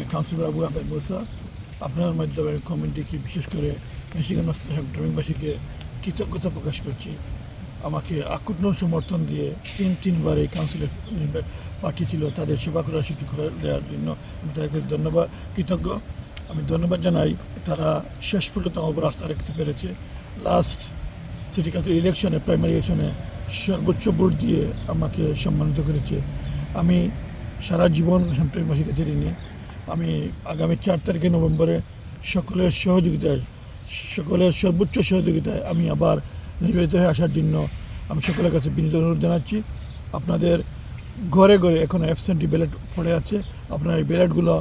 আমি কাউন্সিলর আবু মোসা, আপনার মাধ্যমে কমিটিকে বিশেষ করে মেশিগান ড্রামিংবাসীকে কৃতজ্ঞতা প্রকাশ করছি। আমাকে আকুটন সমর্থন দিয়ে তিন তিনবার এই কাউন্সিলে পাঠিয়েছিল। তাদের সেবা করার সুযোগ দেওয়ার জন্য আমি তাদেরকে ধন্যবাদ, কৃতজ্ঞ। আমি ধন্যবাদ জানাই, তারা শেষ পর্যন্ত আমার আস্থা রাখতে পেরেছে। লাস্ট সিটি কাউন্সিল ইলেকশনে প্রাইমারি ইলেকশনে সর্বোচ্চ ভোট দিয়ে আমাকে সম্মানিত করেছে। আমি সারা জীবন হ্যাম্পটেনবাসীকে ঋণী আমি আগামী চার তারিখে নভেম্বরে সকলের সহযোগিতায়, সকলের সর্বোচ্চ সহযোগিতায় আমি আবার নির্বাচিত হয়ে আসার জন্য আমি সকলের কাছে বিনীত অনুরোধ জানাচ্ছি। আপনাদের ঘরে ঘরে এখন অ্যাবসেন্টি ব্যালেট পড়ে আছে। আপনারা এই ব্যালেটগুলো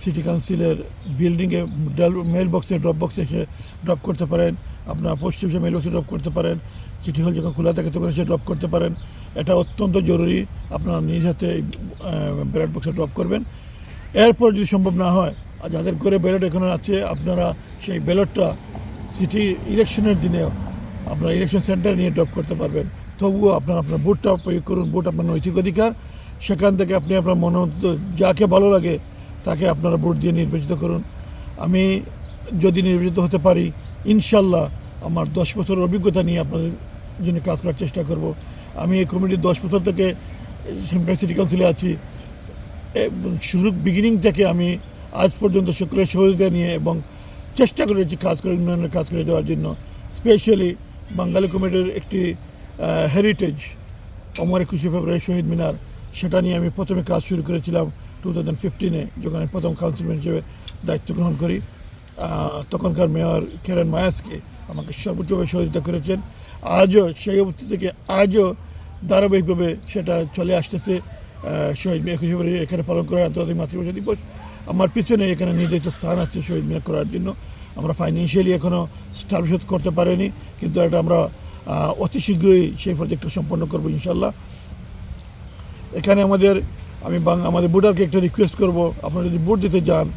সিটি কাউন্সিলের বিল্ডিংয়ে মেল বক্সে ড্রপ বক্সে এসে ড্রপ করতে পারেন। আপনার অফিসে মেল বক্সে ড্রপ করতে পারেন। সিটি হল যখন খোলা থাকে তখন এসে ড্রপ করতে পারেন। এটা অত্যন্ত জরুরি। আপনারা নিজ হাতে ব্যালট বক্সে ড্রপ করবেন। এরপর যদি সম্ভব না হয়, আর যাদের ঘরে ব্যালট এখানে আছে, আপনারা সেই ব্যালটটা সিটি ইলেকশনের দিনেও আপনারা ইলেকশন সেন্টারে নিয়ে ড্রপ করতে পারবেন। তবুও আপনার আপনার ভোটটা প্রয়োগ করুন ভোট আপনার নৈতিক অধিকার। সেখান থেকে আপনি আপনার মনে যাকে ভালো লাগে, তাকে আপনারা ভোট দিয়ে নির্বাচিত করুন। আমি যদি নির্বাচিত হতে পারি, ইনশাল্লাহ আমার দশ বছরের অভিজ্ঞতা নিয়ে আপনাদের জন্য কাজ করার চেষ্টা করব। আমি এই কমিটির দশ বছর থেকে সিটি কাউন্সিলে আছি। শুরু বিগিনিং থেকে আমি আজ পর্যন্ত সকলের সহযোগিতা নিয়ে এবং চেষ্টা করেছি কাজ করে, উন্নয়নের কাজ করে দেওয়ার জন্য স্পেশালি বাঙালি কমিটির একটি হেরিটেজ অমর একুশে ফেব্রুয়ারি শহীদ মিনার, সেটা নিয়ে আমি প্রথমে কাজ শুরু করেছিলাম টু থাউজেন্ড ফিফটিনে যখন আমি প্রথম কাউন্সিলর হিসেবে দায়িত্ব গ্রহণ করি। তখনকার মেয়র কেরেন মায়াসকে আমাকে সর্বোচ্চভাবে সহযোগিতা করেছেন। আজও সেই অবস্থা থেকে আজও ধারাবাহিকভাবে সেটা চলে আসতেছে। শহীদ একুশে ফেব্রুয়ারি এখানে পালন করা আন্তর্জাতিক মাতৃভাষা দিবস। আমার পিছনে এখানে নির্দিষ্ট স্থান আছে শহীদ মিনার করার জন্য। আমরা ফাইন্যান্সিয়ালি এখনও স্টাবলিশ করতে পারিনি, কিন্তু এটা আমরা অতি শীঘ্রই সেই প্রজেক্টটা সম্পন্ন করব ইনশাল্লাহ এখানে আমাদের, আমি বাং- আমাদের ভোটারকে একটা রিকোয়েস্ট করব, আপনারা যদি ভোট দিতে যান,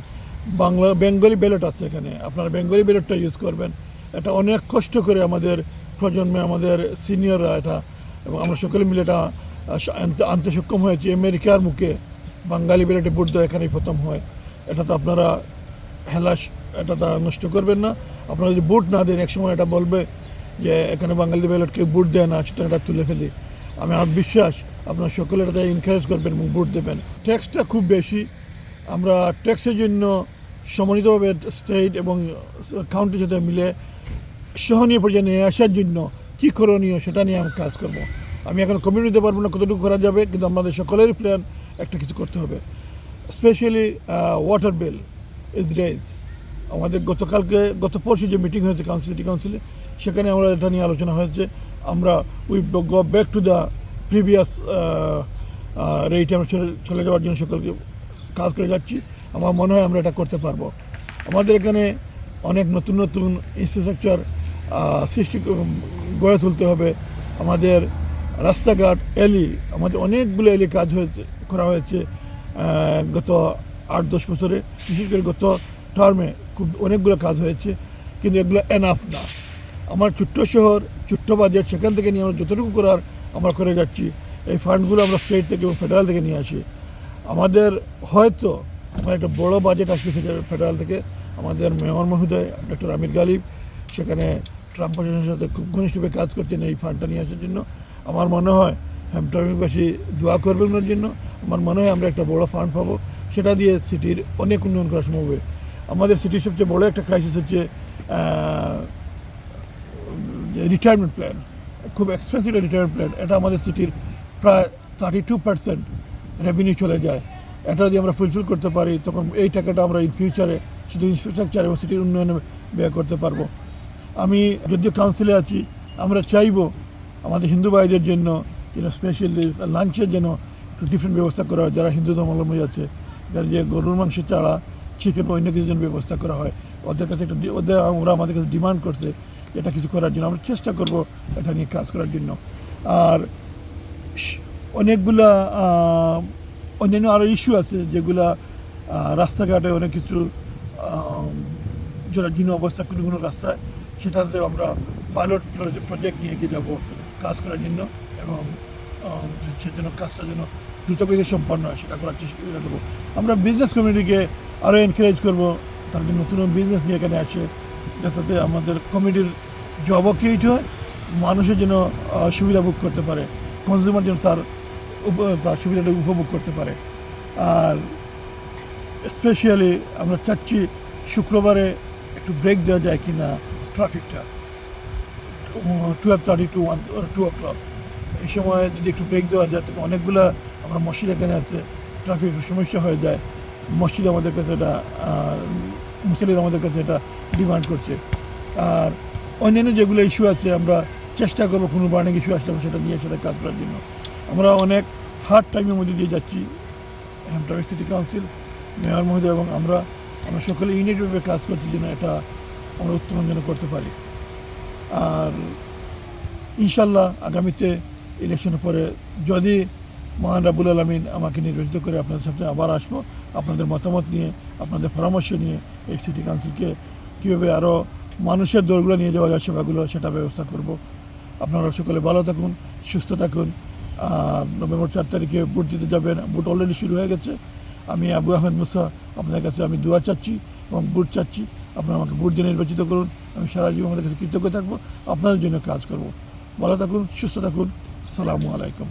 বাংলা বেঙ্গলি ব্যালট আছে এখানে, আপনারা বেঙ্গলি ব্যালটটা ইউজ করবেন। এটা অনেক কষ্ট করে আমাদের প্রজন্মে, আমাদের সিনিয়ররা এটা, এবং আমরা সকলে মিলে এটা আনতে- সক্ষম হয়েছি আমেরিকার মুখে বাঙালি ভোট দেওয়া এখানেই প্রথম হয়। এটা তো আপনারা হেলাস, এটা তা নষ্ট করবেন না। আপনারা যদি বুট না দেন, একসময় এটা বলবে যে এখানে বাঙালি ব্যালট কেউ ভোট দেয় না, সেটা এটা তুলে ফেলি। আমি আমার বিশ্বাস, আপনারা সকলে এটাতে এনকারেজ করবেন এবং বুট দেবেন। ট্যাক্সটা খুব বেশি। আমরা ট্যাক্সের জন্য সমন্বিতভাবে স্টেট এবং কাউন্টির সাথে মিলে সহনীয় পর্যায়ে নিয়ে আসার জন্য কী করণীয় সেটা নিয়ে আমি কাজ করব। আমি এখন কমিউনি দিতে পারব না কতটুকু করা যাবে, কিন্তু আমাদের সকলেরই প্ল্যান একটা কিছু করতে হবে। Specially water bill is raise আমাদের গতকালকে, গত পরশু যে মিটিং হয়েছে কাউন্সিল সিটি কাউন্সিলে সেখানে আমরা এটা নিয়ে আলোচনা হয়েছে। আমরা we go back to the previous রেটে আমরা চলে চলে যাওয়ার জন্য সকলকে কাজ করে যাচ্ছি। আমার মনে হয় আমরা এটা করতে পারব। আমাদের এখানে অনেক নতুন নতুন ইনফ্রাস্ট্রাকচার সৃষ্টি গড়ে তুলতে হবে। আমাদের রাস্তাঘাট, এলি, আমাদের অনেকগুলো এলি কাজ হয়েছে, করা হয়েছে গত আট দশ বছরে, বিশেষ করে গত টার্মে খুব অনেকগুলো কাজ হয়েছে, কিন্তু এগুলো এনাফ না। আমার ছোট্ট শহর, ছোট্ট বাজেট সেখান থেকে নিয়ে আমরা যতটুকু করার আমরা করে যাচ্ছি, এই ফান্ডগুলো আমরা স্টেট থেকে এবং ফেডারেল থেকে নিয়ে আসি। আমাদের হয়তো আমার একটা বড় বাজেট আসবে ফেডারেল থেকে, আমাদের মেয়র মহোদয় ডক্টর আমির গালিব, সেখানে ট্রাম্প প্রশাসনের সাথে খুব ঘনিষ্ঠভাবে কাজ করছেন এই ফান্ডটা নিয়ে আসার জন্য। আমার মনে হয় হ্যামট্রামিকবাসী দোয়া করবেন ওনার জন্য। আমার মনে হয় আমরা একটা বড় ফান্ড পাবো। সেটা দিয়ে সিটির অনেক উন্নয়ন করা সম্ভব হবে। আমাদের সিটির সবচেয়ে বড় একটা ক্রাইসিস হচ্ছে রিটায়ারমেন্ট প্ল্যান খুব এক্সপেন্সিভ রিটায়ারমেন্ট প্ল্যান এটা আমাদের সিটির প্রায় থার্টি টু পার্সেন্ট রেভিনিউ চলে যায়। এটা যদি আমরা ফুলফিল করতে পারি, তখন এই টাকাটা আমরা ইন ফিউচারে শুধু ইনফ্রাস্ট্রাকচার এবং সিটির উন্নয়নে ব্যয় করতে পারব। আমি যদিও কাউন্সিলে আছি, আমরা চাইব আমাদের হিন্দু ভাইদের জন্য, যেন স্পেশালি লাঞ্চের জন্য একটু ডিফারেন্ট ব্যবস্থা করা হয়, যারা হিন্দু ধর্মাবলম্বী আছে, যারা যে গরুর মাংস ছাড়া চিকেন অন্য কিছুর জন্য ব্যবস্থা করা হয়, ওদের কাছে একটা ওদের ওরা আমাদের কাছে ডিমান্ড করছে এটা কিছু করার জন্য, আমরা চেষ্টা করব এটা নিয়ে কাজ করার জন্য। আর অনেকগুলা অন্যান্য আরও ইস্যু আছে, যেগুলা রাস্তাঘাটে অনেক কিছু জরাজীর্ণ অবস্থা, কোনো কোনো রাস্তায় সেটাতে আমরা পাইলট প্রজেক্ট নিয়ে গিয়ে যাব। কাজ করার জন্য এবং সেজন্য কাজটা যেন দ্রুতগতিতে সম্পন্ন হয়, সেটা করার চেষ্টা করব আমরা বিজনেস কমিউনিটিকে আরও এনকারেজ করব, তারা যে নতুন বিজনেস নিয়ে এখানে আসে, যাতে আমাদের কমিটির জবও ক্রিয়েট হয় মানুষের যেন সুবিধা ভোগ করতে পারে কনজিউমার যেন তার তার সুবিধাটা উপভোগ করতে পারে। আর স্পেশালি আমরা চাচ্ছি শুক্রবারে একটু ব্রেক দেওয়া যায় কি না ট্রাফিকটা twelve thirty to one two o'clock এই সময় যদি একটু ব্রেক দেওয়া যায় তখন অনেকগুলা আমরা মসজিদ এখানে আছে ট্রাফিকের সমস্যা হয়ে যায়। মসজিদ আমাদের কাছে এটা মুসলিম আমাদের কাছে এটা ডিমান্ড করছে। আর অন্যান্য যেগুলো ইস্যু আছে, আমরা চেষ্টা করব কোনো বার্নিং ইস্যু আসলে সেটা নিয়ে সেটা কাজ করার জন্য। আমরা অনেক হার্ড টাইমের মধ্যে দিয়ে যাচ্ছি। হ্যামটার সিটি কাউন্সিল মেয়র মহোদয় এবং আমরা আমরা সকলে ইউনিটভাবে কাজ করছি যেন এটা আমরা উত্তোলন যেন করতে পারি। আর ইনশাল্লাহ আগামীতে ইলেকশনের পরে যদি মহান রাবুল আলমিন আমাকে নির্বাচিত করে আপনাদের সাথে আবার আসব, আপনাদের মতামত নিয়ে, আপনাদের পরামর্শ নিয়ে এই সিটি কাউন্সিলকে কীভাবে আরও মানুষের দৌড়গুলো নিয়ে যাওয়া যায় সেবাগুলো সেটা ব্যবস্থা করব। আপনারা সকলে ভালো থাকুন, সুস্থ থাকুন। নভেম্বর চার তারিখে ভোট দিতে যাবেন, ভোট অলরেডি শুরু হয়ে গেছে। আমি আবু আহমেদ মুসা আপনাদের কাছে আমি দোয়া চাচ্ছি এবং ভোট চাচ্ছি। আপনারা আমাকে ভোট দিয়ে নির্বাচিত করুন। আমি সারা জীবন আমাদের কাছে কৃতজ্ঞ থাকব। আপনাদের জন্য কাজ করব। ভালো থাকুন, সুস্থ থাকুন। আসসালামু আলাইকুম।